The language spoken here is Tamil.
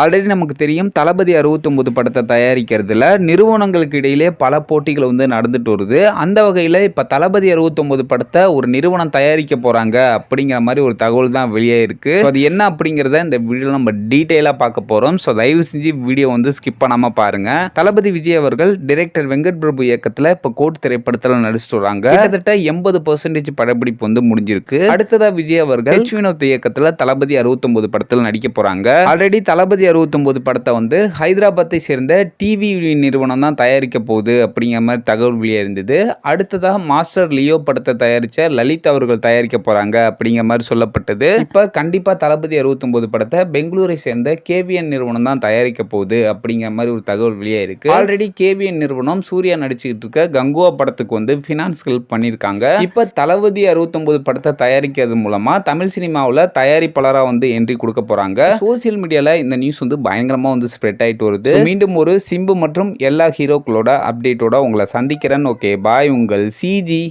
ஆல்ரெடி நமக்கு தெரியும் தளபதி அறுபத்தொம்போது படத்தை தயாரிக்கிறதுல நிறுவனங்களுக்கு இடையிலே பல போட்டிகள் வந்து நடந்துட்டு வருது. அந்த வகையில் இப்போ தளபதி அறுபத்தொம்போது படத்தை ஒரு நிறுவனம் தயாரிக்க போகிறாங்க அப்படிங்கிற மாதிரி ஒரு தகவல் தான் வெளியே இருக்குது ஸோ அது என்ன அப்படிங்கிறத இந்த வீடியோ நம்ம டீட்டெயிலாக பார்க்க போகிறோம் ஸோ தயவு செஞ்சு வீடியோ வந்து ஸ்கிப் பண்ணாமல் பாருங்கள் தளபதி விஜய் அவர்கள் டைரக்டர் வெங்கட் பிரபு இயக்கத்தில் இப்போ கோட் திரைப்படத்தில் நடிச்சிட்டு வராங்க. கிட்டத்தட்ட எண்பது பர்சன்டேஜ் படப்பிடிப்பு வந்து முடிஞ்சிருக்கு. அடுத்ததா விஜய் அவர்கள் வினோத் இயக்கத்தில் தளபதி அறுபத்தொம்போது படத்தில் நடிக்க போகிறாங்க ஆல்ரெடி தளபதி அறுபத்தொம்போது படத்தை வந்து ஹைதராபாத்தை சேர்ந்த டிவி நிறுவனம் தான் தயாரிக்க போகுது அப்படிங்கிற மாதிரி தகவல் வெளியிருந்தது அடுத்ததாக மாஸ்டர் லியோ படத்தை தயாரித்த லலித் அவர்கள் தயாரிக்க போகிறாங்க அப்படிங்கிற மாதிரி சொல்லப்பட்டது. இப்போ கண்டிப்பாக தளபதி அறுபத்தொம்போது படத்தை பெங்களூரை சேர்ந்த கேவிஎன் நிறுவனம் தான் தயாரிக்க போகுது அப்படிங்கிற மாதிரி ஒரு தகவல் வெளியாயிருக்கு ஆல்ரெடி கேவிஎன் நிறுவனம் சூர்யா நடிச்சுக்கிட்டு இருக்க கங்குவா படத்துக்கு வந்து ஃபினான்ஸ் ஹெல்ப் பண்ணியிருக்காங்க. இப்போ தளபதி அறுபத்தொம்போது படத்தை தயாரிக்கிறது மூலமாக தமிழ் சினிமாவில் தயாரிப்பாளராக வந்து என்ட்ரி கொடுக்க போகிறாங்க சோசியல் மீடியாவில் இந்த நியூஸ் வந்து பயங்கரமாக வந்து ஸ்ப்ரெட் ஆகிட்டு வருது. மீண்டும் ஒரு சிம்பு மற்றும் எல்லா ஹீரோக்களோட அப்டேட்டோட உங்களை சந்திக்கிறேன். ஓகே பாய் உங்கள் சிஜி